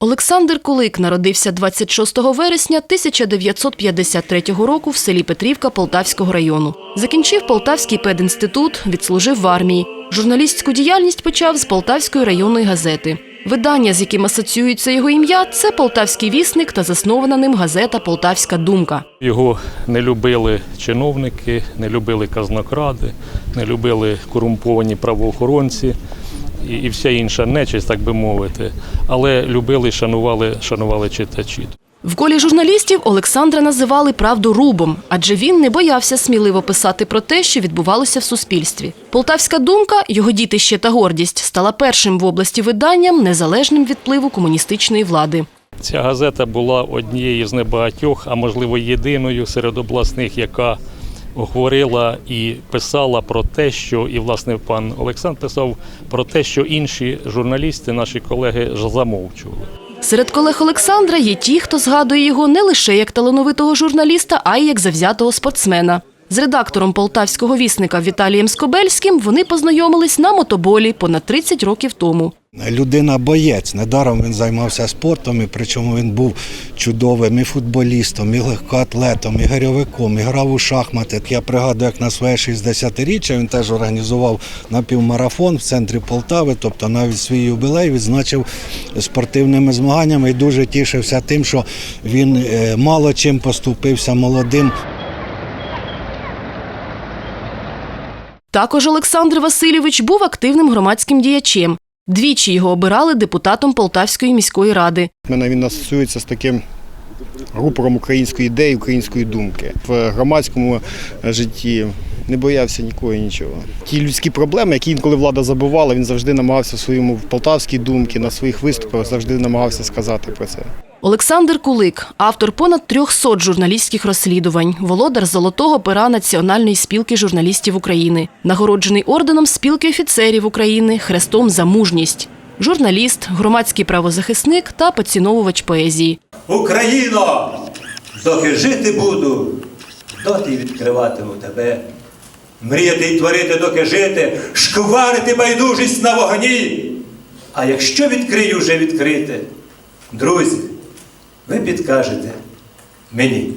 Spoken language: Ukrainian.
Олександр Кулик народився 26 вересня 1953 року в селі Петрівка Полтавського району. Закінчив Полтавський пединститут, відслужив в армії. Журналістську діяльність почав з Полтавської районної газети. Видання, з яким асоціюється його ім'я, це Полтавський вісник та заснована ним газета Полтавська думка. Його не любили чиновники, не любили казнокради, не любили корумповані правоохоронці і, і вся інша нечисть, так би мовити. Але любили шанували, шанували читачі. В колі журналістів Олександра називали правду рубом, адже він не боявся сміливо писати про те, що відбувалося в суспільстві. Полтавська думка, його дітище та гордість, стала першим в області виданням незалежним від впливу комуністичної влади. Ця газета була однією з небагатьох, а можливо єдиною серед обласних, яка говорила і писала про те, що і власне пан Олександр писав про те, що інші журналісти, наші колеги, замовчували. Серед колег Олександра є ті, хто згадує його не лише як талановитого журналіста, а й як завзятого спортсмена. З редактором полтавського вісника Віталієм Скобельським вони познайомились на мотоболі понад 30 років тому. Людина боєць. Недаром він займався спортом, і причому він був чудовим і футболістом, і легкоатлетом, і гарьовиком, і грав у шахмати. Я пригадую, як на своє 60-річчя він теж організував напівмарафон в центрі Полтави, тобто навіть свій юбілей відзначив спортивними змаганнями і дуже тішився тим, що він е, мало чим поступився молодим. Також Олександр Васильович був активним громадським діячем. Двічі його обирали депутатом Полтавської міської ради. Мене він асоціюється з таким рупором української ідеї, української думки. В громадському житті не боявся нікого нічого. Ті людські проблеми, які інколи влада забувала, він завжди намагався в своєму в полтавській думці, на своїх виступах завжди намагався сказати про це. Олександр Кулик, автор понад 300 журналістських розслідувань, володар золотого пера Національної спілки журналістів України, нагороджений орденом спілки офіцерів України, хрестом за мужність. Журналіст, громадський правозахисник та поціновувач поезії. Україно, доки жити буду, доти відкриватиму тебе. Мріяти й творити, доки жити, шкварити байдужість на вогні. А якщо відкрию вже відкрити, друзі, ви підкажете мені.